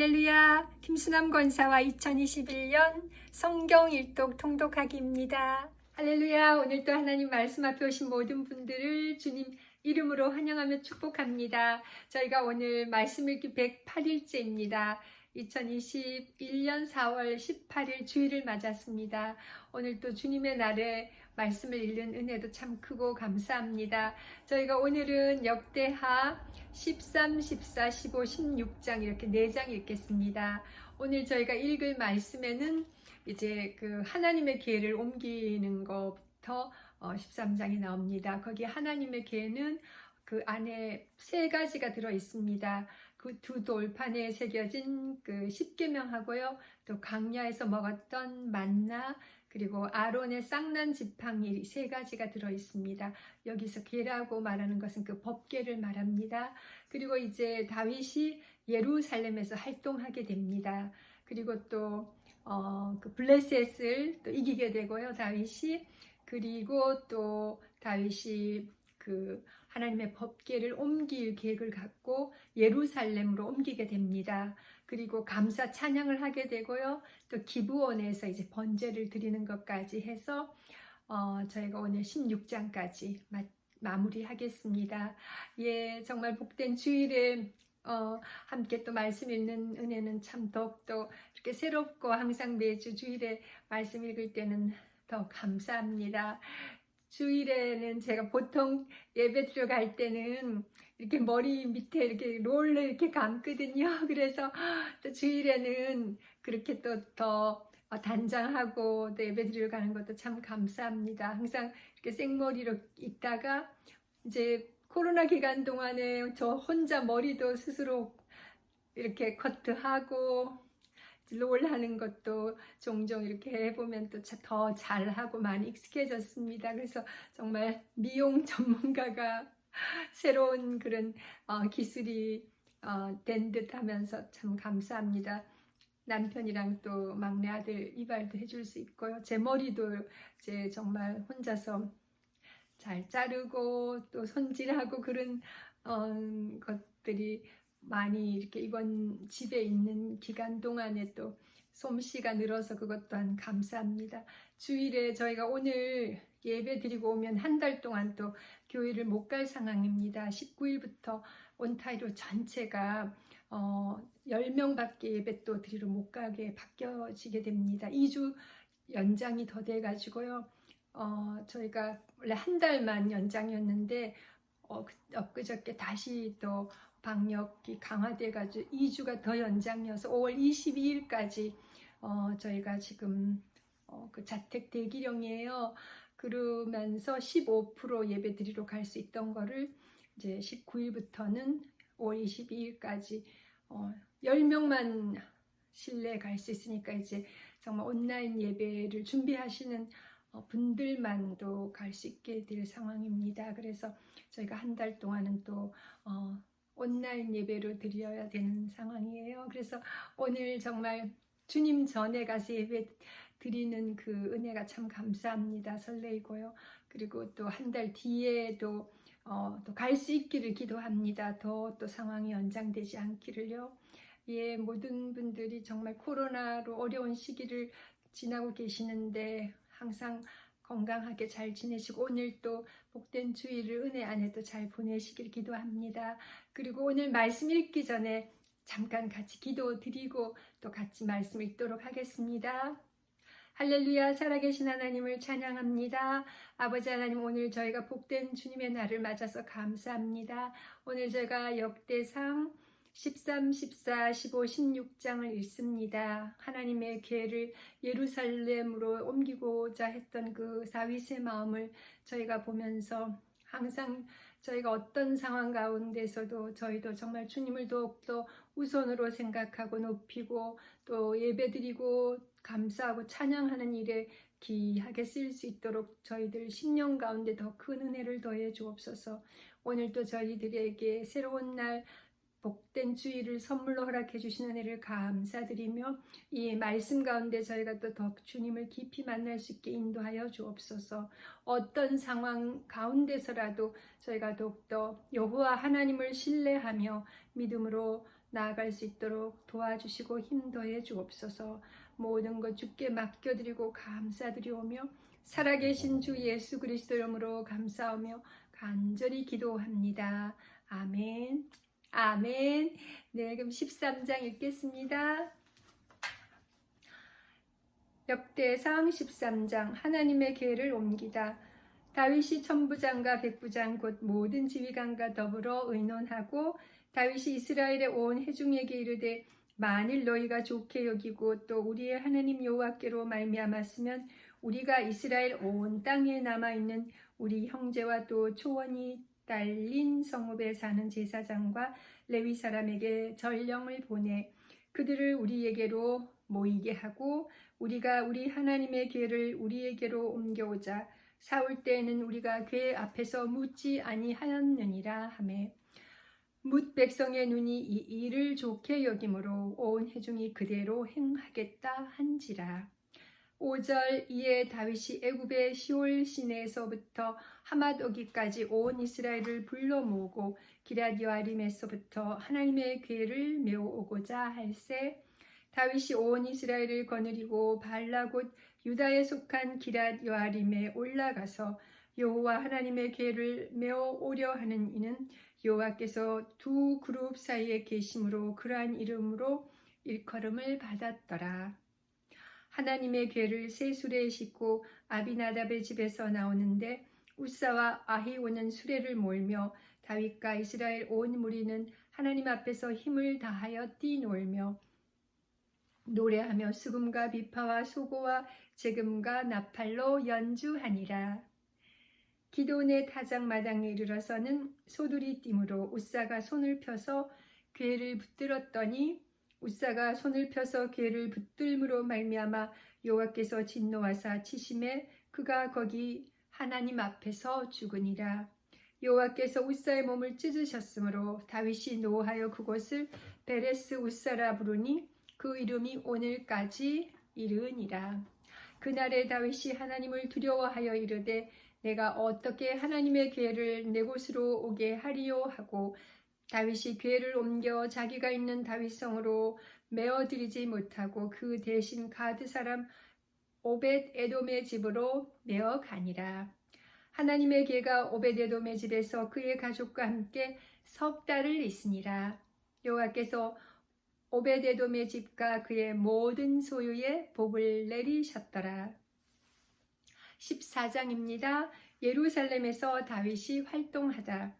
할렐루야. 김수남 권사와 2021년 성경 일독 통독하기입니다. 할렐루야. 오늘도 하나님 말씀 앞에 오신 모든 분들을 주님 이름으로 환영하며 축복합니다. 저희가 오늘 말씀 읽기 108일째입니다. 2021년 4월 18일 주일을 맞았습니다. 오늘 또 주님의 날에 말씀을 읽는 은혜도 참 크고 감사합니다. 저희가 오늘은 역대하 13, 14, 15, 16장 이렇게 4장 읽겠습니다. 오늘 저희가 읽을 말씀에는 이제 그 하나님의 계를 옮기는 것부터 13장이 나옵니다. 거기 하나님의 계는 그 안에 세 가지가 들어 있습니다. 그두 돌판에 새겨진 그 십계명하고요. 또 강야에서 먹었던 만나 그리고 아론의 쌍난 지팡이 세 가지가 들어 있습니다. 여기서 계라고 말하는 것은 그 법계를 말합니다. 그리고 이제 다윗이 예루살렘에서 활동하게 됩니다. 그리고 또 어, 그 블레셋을 또 이기게 되고요. 다윗이 그리고 또 다윗이 그 하나님의 법계를 옮길 계획을 갖고 예루살렘으로 옮기게 됩니다. 그리고 감사 찬양을 하게 되고요. 또 기부원에서 이제 번제를 드리는 것까지 해서 어, 저희가 오늘 16장까지 마, 마무리하겠습니다. 예, 정말 복된 주일에 어, 함께 또 말씀 읽는 은혜는 참 더욱더 이렇게 새롭고 항상 매주 주일에 말씀 읽을 때는 더 감사합니다. 주일에는 제가 보통 예배 드려갈 때는 이렇게 머리 밑에 이렇게 롤을 이렇게 감거든요. 그래서 또 주일에는 그렇게 또 더 단장하고 또 예배 드리러 가는 것도 참 감사합니다. 항상 이렇게 생머리로 있다가 이제 코로나 기간 동안에 저 혼자 머리도 스스로 이렇게 커트하고 롤 하는 것도 종종 이렇게 해보면 또 더 잘하고 많이 익숙해졌습니다. 그래서 정말 미용 전문가가 새로운 그런 어, 기술이 어, 된듯 하면서 참 감사합니다. 남편이랑 또 막내 아들 이발도 해줄 수 있고요. 제 머리도 이제 정말 혼자서 잘 자르고 또 손질하고 그런 어, 것들이 많이 이렇게 이번 집에 있는 기간 동안에 또 솜씨가 늘어서 그것 또한 감사합니다. 주일에 저희가 오늘 예배 드리고 오면 한 달 동안 또 교회를 못 갈 상황입니다. 19일부터 온타이로 전체가 어, 10명 밖에 예배 또 드리러 못 가게 바뀌어지게 됩니다. 2주 연장이 더 돼가지고요. 어, 저희가 원래 한 달만 연장이었는데 어, 엊그저께 다시 또 방역이 강화돼가지고 2주가 더 연장이어서 5월 22일까지 어, 저희가 지금 어, 그 자택 대기령이에요. 그러면서 15% 예배 드리러 갈 수 있던 거를 이제 19일부터는 5월 22일까지 어, 10명만 실내 갈수 있으니까 이제 정말 온라인 예배를 준비하시는 어, 분들만도 갈 수 있게 될 상황입니다. 그래서 저희가 한 달 동안은 또 어, 온라인 예배로 드려야 되는 상황이에요. 그래서 오늘 정말 주님 전에 가서 예배 드리는 그 은혜가 참 감사합니다. 설레이고요. 그리고 또 한 달 뒤에도 어, 또갈 수 있기를 기도합니다. 더 또 상황이 연장되지 않기를요. 예, 모든 분들이 정말 코로나로 어려운 시기를 지나고 계시는데 항상 건강하게 잘 지내시고 오늘 또 복된 주일을 은혜 안에도 잘 보내시길 기도합니다. 그리고 오늘 말씀 읽기 전에 잠깐 같이 기도 드리고 또 같이 말씀 읽도록 하겠습니다. 할렐루야 살아계신 하나님을 찬양합니다. 아버지 하나님 오늘 저희가 복된 주님의 날을 맞아서 감사합니다. 오늘 제가 역대상 13, 14, 15, 16장을 읽습니다. 하나님의 계를 예루살렘으로 옮기고자 했던 그 다윗의 마음을 저희가 보면서 항상 저희가 어떤 상황 가운데서도 저희도 정말 주님을 더욱더 우선으로 생각하고 높이고 또 예배드리고 감사하고 찬양하는 일에 귀하게 쓸수 있도록 저희들 10년 가운데 더 큰 은혜를 더해 주옵소서. 오늘도 저희들에게 새로운 날 복된 주의를 선물로 허락해 주신 은혜를 감사드리며 이 말씀 가운데 저희가 또 더 주님을 깊이 만날 수 있게 인도하여 주옵소서. 어떤 상황 가운데서라도 저희가 더욱더 여호와 하나님을 신뢰하며 믿음으로 나아갈 수 있도록 도와주시고 힘도해 주옵소서. 모든 것 주께 맡겨드리고 감사드리오며 살아계신 주 예수 그리스도 이름으로 감사하며 간절히 기도합니다. 아멘. 아멘. 네, 그럼 13장 읽겠습니다. 역대상 13장 하나님의 계를 옮기다. 다윗이 천부장과 백부장 곧 모든 지휘관과 더불어 의논하고 다윗이 이스라엘의 온 회중에게 이르되 만일 너희가 좋게 여기고 또 우리의 하나님 여호와께로 말미암았으면 우리가 이스라엘 온 땅에 남아 있는 우리 형제와 또 초원이 딸린 성읍에 사는 제사장과 레위 사람에게 전령을 보내 그들을 우리에게로 모이게 하고 우리가 우리 하나님의 괴를 우리에게로 옮겨오자 사울 때에는 우리가 괴 앞에서 묻지 아니하였느니라 하매. 묻 백성의 눈이 이 일을 좋게 여김으로 온 회중이 그대로 행하겠다 한지라 5절 이에 다윗이 애굽의 시올 시내에서부터 하맛 오기까지 온 이스라엘을 불러 모으고 기랏 여아림에서부터 하나님의 괴를 메어오고자 할세 다윗이 온 이스라엘을 거느리고 발라 곧 유다에 속한 기랏 여아림에 올라가서 여호와 하나님의 괴를 메어 오려 하는 이는 여호와께서 두 그룹 사이에 계심으로 그러한 이름으로 일컬음을 받았더라. 하나님의 괴를 새 수레에 싣고 아비나답의 집에서 나오는데 우사와 아히오는 수레를 몰며 다윗과 이스라엘 온 무리는 하나님 앞에서 힘을 다하여 뛰놀며 노래하며 수금과 비파와 소고와 재금과 나팔로 연주하니라. 기도원의 타작 마당에 이르러서는 소들이 띠므로 우사가 손을 펴서 괴를 붙들었더니 우사가 손을 펴서 괴를 붙들므로 말미암아 여호와께서 진노하사 치심에 그가 거기 하나님 앞에서 죽으니라. 여호와께서 우사의 몸을 찢으셨으므로 다윗이 노하여 그곳을 베레스 우사라 부르니 그 이름이 오늘까지 이르니라. 그날에 다윗이 하나님을 두려워하여 이르되 내가 어떻게 하나님의 괴를 내 곳으로 오게 하리요 하고 다윗이 괴를 옮겨 자기가 있는 다윗성으로 메어드리지 못하고 그 대신 가드 사람 오벳 에돔의 집으로 메어 가니라. 하나님의 괴가 오벳 에돔의 집에서 그의 가족과 함께 석 달을 있으니라. 여호와께서 오벳 에돔의 집과 그의 모든 소유에 복을 내리셨더라. 14장입니다. 예루살렘에서 다윗이 활동하다.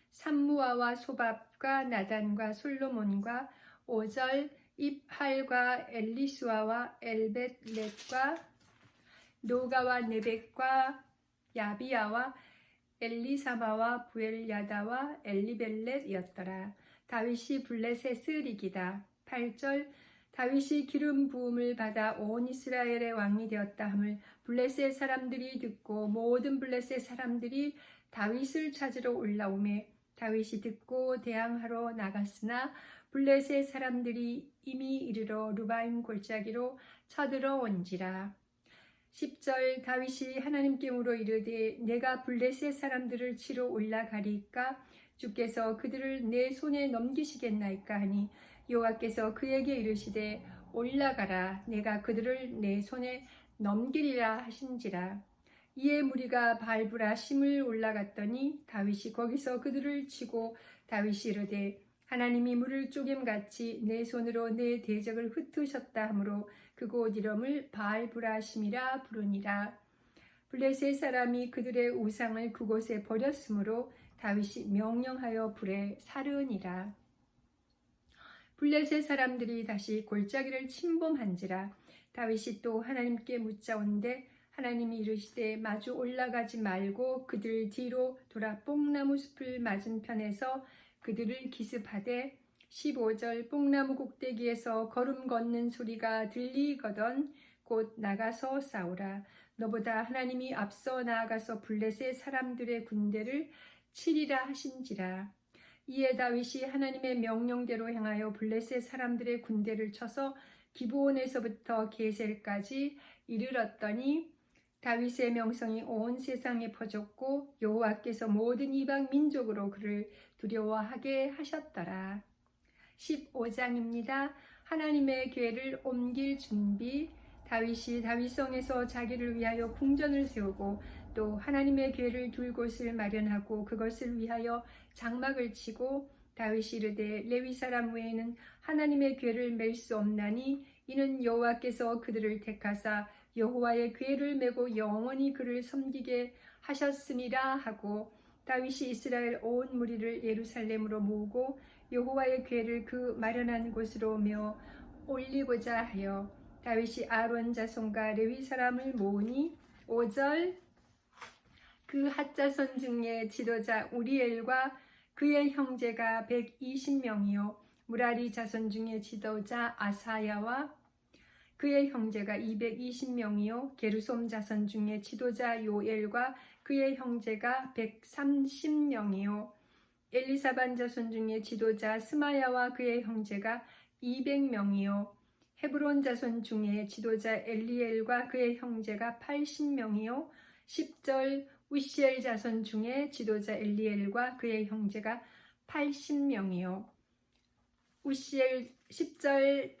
삼무아와 소밥과 나단과 솔로몬과 오절 입할과 엘리수아와 엘벳렛과 노가와 네벡과 야비야와 엘리사마와 부엘야다와 엘리벨렛이었더라. 다윗이 블레셋을 이기다. 8절 다윗이 기름 부음을 받아 온 이스라엘의 왕이 되었다 함을 블레셋 사람들이 듣고 모든 블레셋 사람들이 다윗을 찾으러 올라오매 다윗이 듣고 대항하러 나갔으나 블레셋 사람들이 이미 이르러 루바임 골짜기로 쳐들어온지라. 10절 다윗이 하나님께 물어 이르되 내가 블레셋 사람들을 치러 올라가리까? 주께서 그들을 내 손에 넘기시겠나이까 하니 여호와께서 그에게 이르시되 올라가라 내가 그들을 내 손에 넘기리라 하신지라 이에 무리가 발부라 심을 올라갔더니 다윗이 거기서 그들을 치고 다윗이 이르되 하나님이 물을 쪼겜같이 내 손으로 내 대적을 흩으셨다 하므로 그곳 이름을 바알브라심이라 부르니라. 블레셋 사람이 그들의 우상을 그곳에 버렸으므로 다윗이 명령하여 불에 사르니라. 블레셋 사람들이 다시 골짜기를 침범한지라 다윗이 또 하나님께 묻자온데 하나님이 이르시되 마주 올라가지 말고 그들 뒤로 돌아 뽕나무 숲을 맞은편에서 그들을 기습하되 15절 뽕나무 꼭대기에서 걸음 걷는 소리가 들리거든 곧 나가서 싸우라. 너보다 하나님이 앞서 나아가서 블레셋 사람들의 군대를 치리라 하신지라. 이에 다윗이 하나님의 명령대로 행하여 블레셋 사람들의 군대를 쳐서 기브온에서부터 게셀까지 이르렀더니 다윗의 명성이 온 세상에 퍼졌고 여호와께서 모든 이방 민족으로 그를 두려워하게 하셨더라. 15장입니다. 하나님의 궤를 옮길 준비 다윗이 다윗성에서 자기를 위하여 궁전을 세우고 또 하나님의 궤를 둘 곳을 마련하고 그것을 위하여 장막을 치고 다윗이 이르되 레위 사람 외에는 하나님의 궤를 맬 수 없나니 이는 여호와께서 그들을 택하사 여호와의 궤를 메고 영원히 그를 섬기게 하셨음이라 하고 다윗이 이스라엘 온 무리를 예루살렘으로 모으고 여호와의 궤를 그 마련한 곳으로 메어 올리고자 하여 다윗이 아론 자손과 레위 사람을 모으니 5절 그 핫자손 중에 지도자 우리엘과 그의 형제가 120명이요. 무라리 자손 중에 지도자 아사야와 그의 형제가 220명이요 게르솜 자손 중에 지도자 요엘과 그의 형제가 130명이요 엘리사반 자손 중에 지도자 스마야와 그의 형제가 200명이요 헤브론 자손 중에 지도자 엘리엘과 그의 형제가 80명이요 10절 우시엘 자손 중에 지도자 엘리엘과 그의 형제가 80명이요. 우시엘 10절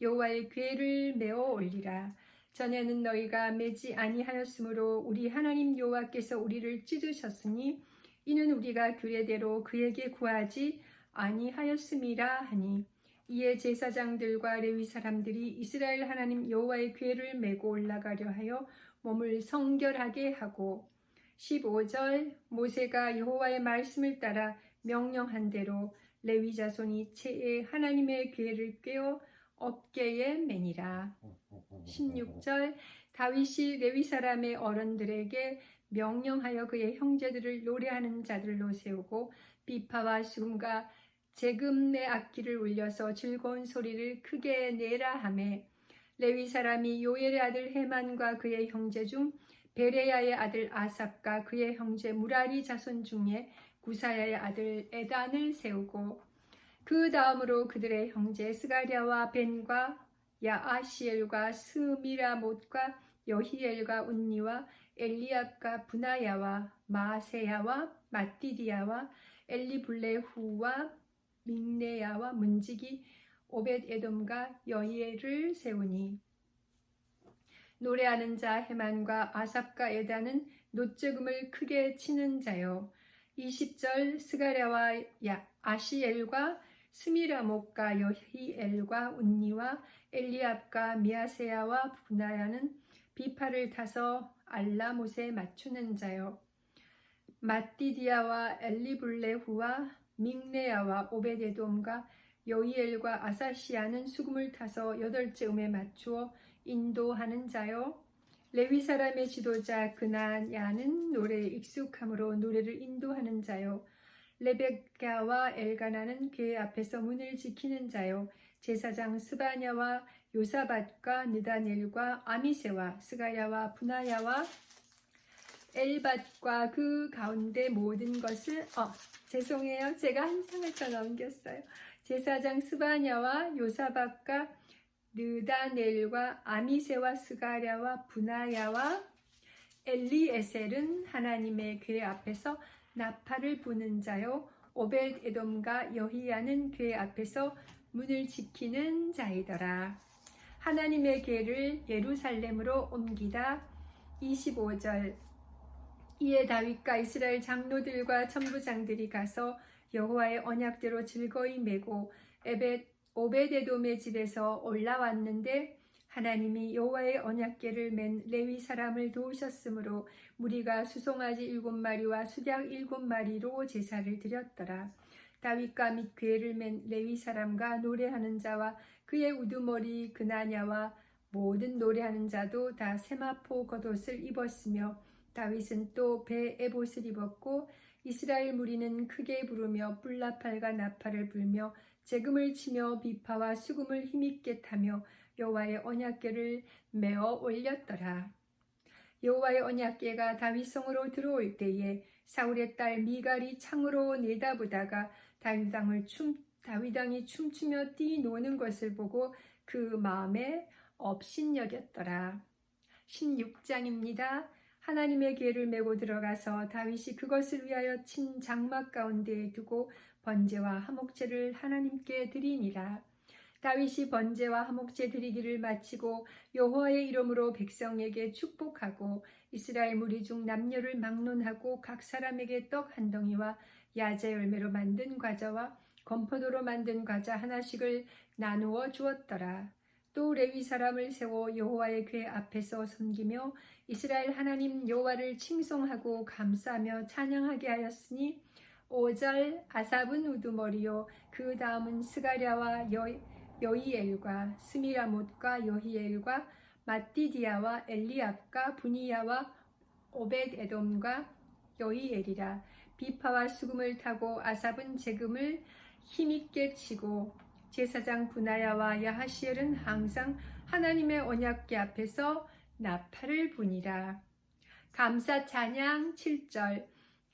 여호와의 궤를 메어 올리라. 전에는 너희가 매지 아니하였으므로 우리 하나님 여호와께서 우리를 찢으셨으니 이는 우리가 규례대로 그에게 구하지 아니하였음이라 하니 이에 제사장들과 레위 사람들이 이스라엘 하나님 여호와의 궤를 메고 올라가려 하여 몸을 성결하게 하고 15절 모세가 여호와의 말씀을 따라 명령한 대로 레위 자손이 채에 하나님의 궤를 꿰어 어깨에 매니라. 16절 다윗이 레위 사람의 어른들에게 명령하여 그의 형제들을 노래하는 자들로 세우고 비파와 수금과 재금의 악기를 울려서 즐거운 소리를 크게 내라 하매 레위 사람이 요엘의 아들 헤만과 그의 형제 중 베레야의 아들 아삽과 그의 형제 무라리 자손 중에 구사야의 아들 에단을 세우고 그 다음으로 그들의 형제 스가랴와 벤과 야아시엘과 스미라못과 여히엘과 운니와 엘리압과 분하야와 마세야와 마띠디야와 엘리블레후와 믹네야와 문지기 오벳 에돔과 여히엘을 세우니. 노래하는 자 헤만과 아삽과 에다는 노적음을 크게 치는 자요. 20절 스가랴와 아시엘과 스미라목과 여히엘과 운니와 엘리압과 미아세야와 분하야는 비파를 타서 알라못에 맞추는 자요. 마띠디아와 엘리블레후와 믹네야와 오베데돔과 여이엘과 아사시아는 수금을 타서 여덟째 음에 맞추어 인도하는 자요. 레위 사람의 지도자 그나야는 노래에 익숙함으로 노래를 인도하는 자요. 레베카와 엘가나는 궤 앞에서 문을 지키는 자요. 제사장 스바냐와 요사밭과 느다넬과 아미세와 스가야와 분하야와 엘밭과 그 가운데 모든 것을 어 죄송해요 제가 한 장을 더 넘겼어요 제사장 스바냐와 요사밭과 느다넬과 아미세와 스가랴와 분하야와 엘리에셀은 하나님의 궤 앞에서 나팔을 부는 자요 오벳 에돔과 여히야는 궤 앞에서 문을 지키는 자이더라. 하나님의 궤를 예루살렘으로 옮기다 25절 이에 다윗과 이스라엘 장로들과 천부장들이 가서 여호와의 언약대로 즐거이 메고 에벳 오베데돔의 집에서 올라왔는데 하나님이 여호와의 언약궤를 맨 레위 사람을 도우셨으므로 무리가 수송아지 일곱 마리와 수작 일곱 마리로 제사를 드렸더라. 다윗과 및 궤를 맨 레위 사람과 노래하는 자와 그의 우두머리 그나냐와 모든 노래하는 자도 다 세마포 겉옷을 입었으며 다윗은 또 배 에봇을 입었고 이스라엘 무리는 크게 부르며 뿔나팔과 나팔을 불며 재금을 치며 비파와 수금을 힘있게 타며 여호와의 언약궤를 메어 올렸더라. 여호와의 언약궤가 다윗성으로 들어올 때에 사울의 딸 미갈이 창으로 내다보다가 다윗왕을 춤 다윗왕이 춤추며 뛰노는 것을 보고 그 마음에 업신여겼더라. 16장입니다. 하나님의 궤를 메고 들어가서 다윗이 그것을 위하여 친 장막 가운데에 두고 번제와 화목제를 하나님께 드리니라. 다윗이 번제와 화목제 드리기를 마치고 여호와의 이름으로 백성에게 축복하고 이스라엘 무리 중 남녀를 막론하고 각 사람에게 떡 한 덩이와 야자 열매로 만든 과자와 건포도로 만든 과자 하나씩을 나누어 주었더라. 또 레위 사람을 세워 여호와의 궤 앞에서 섬기며 이스라엘 하나님 여호와를 칭송하고 감사하며 찬양하게 하였으니 5절 아삽은 우두머리요. 그 다음은 스가랴와 여, 여이엘과 스미라못과 여히엘과 마띠디아와 엘리압과 분이야와 오벳 에돔과 여이엘이라. 비파와 수금을 타고 아삽은 재금을 힘있게 치고 제사장 분하야와 야하시엘은 항상 하나님의 언약궤 앞에서 나팔을 부니라. 감사 찬양 7절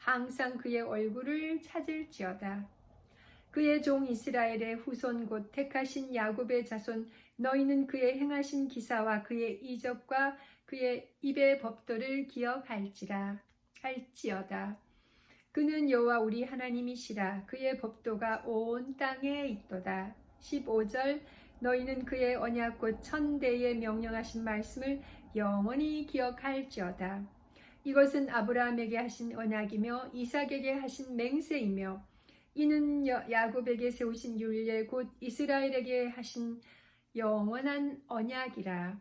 항상 그의 얼굴을 찾을지어다. 그의 종 이스라엘의 후손 곧 택하신 야곱의 자손 너희는 그의 행하신 기사와 그의 이적과 그의 입의 법도를 기억할지라 할지어다. 그는 여호와 우리 하나님이시라 그의 법도가 온 땅에 있도다. 15절 너희는 그의 언약 곧 천대에 명령하신 말씀을 영원히 기억할지어다. 이것은 아브라함에게 하신 언약이며 이삭에게 하신 맹세이며 이는 야곱에게 세우신 율례 곧 이스라엘에게 하신 영원한 언약이라.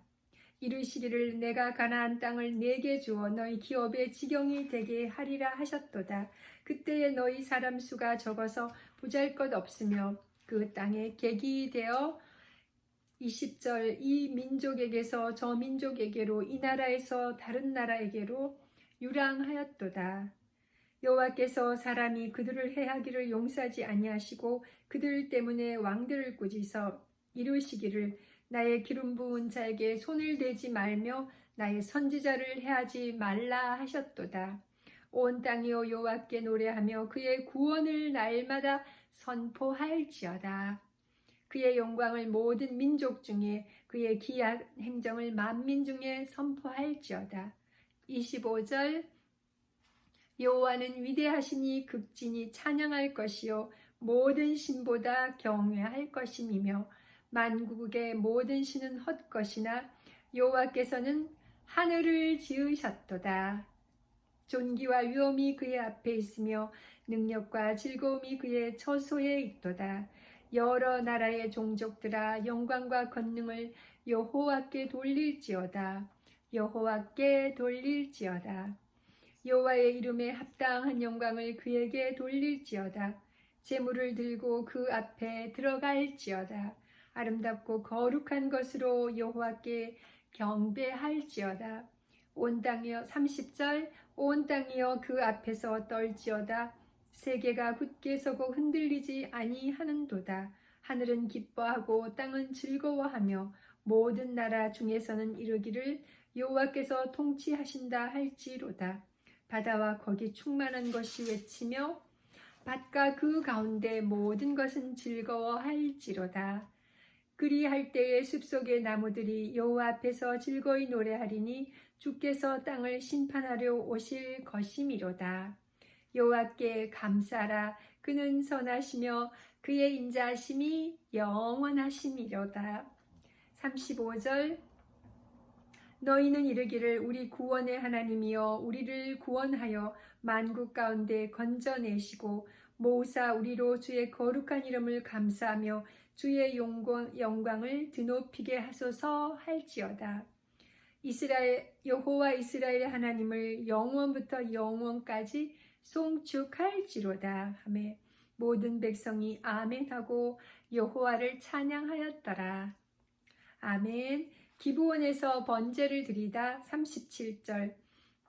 이르시기를 내가 가나안 땅을 내게 주어 너희 기업의 지경이 되게 하리라 하셨도다. 그때에 너희 사람 수가 적어서 보잘것 없으며 그 땅에 객이 되어 20절 이 민족에게서 저 민족에게로 이 나라에서 다른 나라에게로 유랑하였도다. 여호와께서 사람이 그들을 해하기를 용서하지 아니하시고 그들 때문에 왕들을 꾸짖어 이루시기를 나의 기름 부은 자에게 손을 대지 말며 나의 선지자를 해하지 말라 하셨도다. 온 땅이여 여호와께 노래하며 그의 구원을 날마다 선포할지어다. 그의 영광을 모든 민족 중에 그의 기한 행정을 만민 중에 선포할지어다. 25절 여호와는 위대하시니 극진히 찬양할 것이요 모든 신보다 경외할 것임이며 만국의 모든 신은 헛것이나 여호와께서는 하늘을 지으셨도다. 존귀와 위엄이 그의 앞에 있으며 능력과 즐거움이 그의 처소에 있도다. 여러 나라의 종족들아 영광과 권능을 여호와께 돌릴지어다. 여호와께 돌릴지어다. 여호와의 이름에 합당한 영광을 그에게 돌릴지어다. 재물을 들고 그 앞에 들어갈지어다. 아름답고 거룩한 것으로 여호와께 경배할지어다. 온 땅이여 30절 온 땅이여 그 앞에서 떨지어다. 세계가 굳게 서고 흔들리지 아니하는도다. 하늘은 기뻐하고 땅은 즐거워하며 모든 나라 중에서는 이르기를 여호와께서 통치하신다 할지로다. 바다와 거기 충만한 것이 외치며 밭과 그 가운데 모든 것은 즐거워할지로다. 그리할 때에 숲속의 나무들이 여호와 앞에서 즐거이 노래하리니 주께서 땅을 심판하려 오실 것이미로다. 여호와께 감사라 그는 선하시며 그의 인자하심이 영원하심이로다. 35절 너희는 이르기를 우리 구원의 하나님이여 우리를 구원하여 만국 가운데 건져내시고 모사 우리로 주의 거룩한 이름을 감사하며 주의 영광, 영광을 드높이게 하소서 할지어다. 이스라엘 여호와 이스라엘의 하나님을 영원부터 영원까지 송축할지로다 하매 모든 백성이 아멘하고 여호와를 찬양하였더라. 아멘. 기브온에서 번제를 드리다 37절.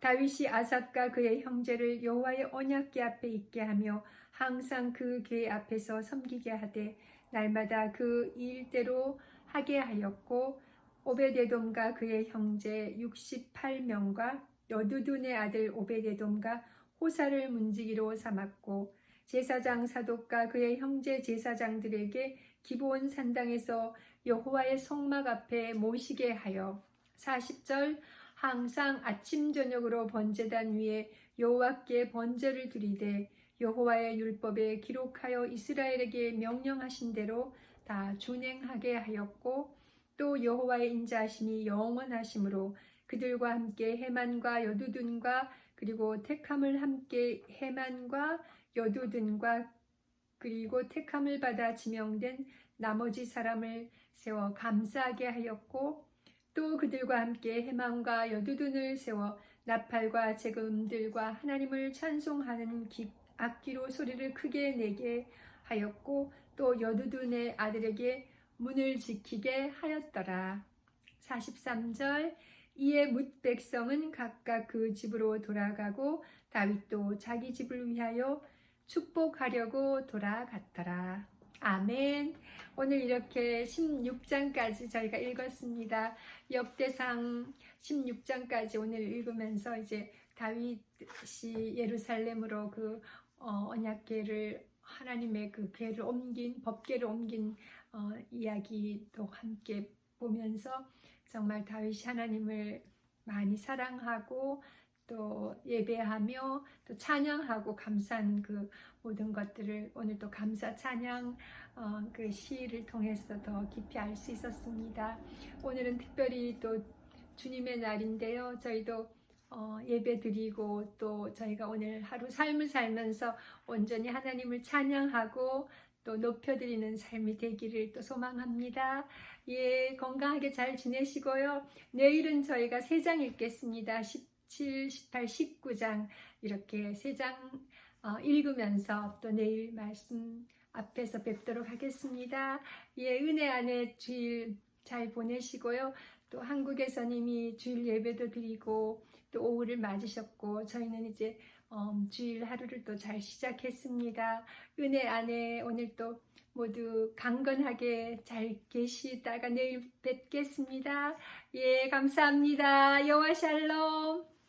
다윗이 아삽과 그의 형제를 여호와의 언약궤 앞에 있게 하며 항상 그 궤 앞에서 섬기게 하되 날마다 그 일대로 하게 하였고 오베데돔과 그의 형제 68명과 여두둔의 아들 오베데돔과 호사를 문지기로 삼았고 제사장 사독과 그의 형제 제사장들에게 기브온 산당에서 여호와의 성막 앞에 모시게 하여. 40절 항상 아침 저녁으로 번제단 위에 여호와께 번제를 드리되 여호와의 율법에 기록하여 이스라엘에게 명령하신 대로 다 준행하게 하였고 또 여호와의 인자하심이 영원하심으로 그들과 함께 해만과 여두둔과 그리고 택함을 함께 해만과 여두둔과 그리고 택함을 받아 지명된 나머지 사람을 세워 감사하게 하였고 또 그들과 함께 해망과 여두둔을 세워 나팔과 재금들과 하나님을 찬송하는 기, 악기로 소리를 크게 내게 하였고 또 여두둔의 아들에게 문을 지키게 하였더라. 43절 이에 뭇 백성은 각각 그 집으로 돌아가고 다윗도 자기 집을 위하여 축복하려고 돌아갔더라. 아멘. 오늘 이렇게 16장까지 저희가 읽었습니다. 역대상 16장까지 오늘 읽으면서 이제 다윗이 예루살렘으로 그 어, 언약궤를 하나님의 그 궤를 옮긴 법궤를 옮긴 어, 이야기도 함께 보면서 정말 다윗이 하나님을 많이 사랑하고 또 예배하며 또 찬양하고 감사한 그 모든 것들을 오늘 또 감사 찬양 어, 그 시를 통해서 더 깊이 알 수 있었습니다. 오늘은 특별히 또 주님의 날인데요. 저희도 어, 예배 드리고 또 저희가 오늘 하루 삶을 살면서 온전히 하나님을 찬양하고 또 높여드리는 삶이 되기를 또 소망합니다. 예, 건강하게 잘 지내시고요. 내일은 저희가 세 장 읽겠습니다. 17, 18, 19장 이렇게 세장 어, 읽으면서 또 내일 말씀 앞에서 뵙도록 하겠습니다. 예, 은혜 안에 주일 잘 보내시고요. 또 한국에서는 이미 주일 예배도 드리고 또 오후를 맞으셨고 저희는 이제 음, 주일 하루를 또 잘 시작했습니다. 은혜 안에 오늘 또 모두 강건하게 잘 계시다가 내일 뵙겠습니다. 예, 감사합니다. 여호와 샬롬.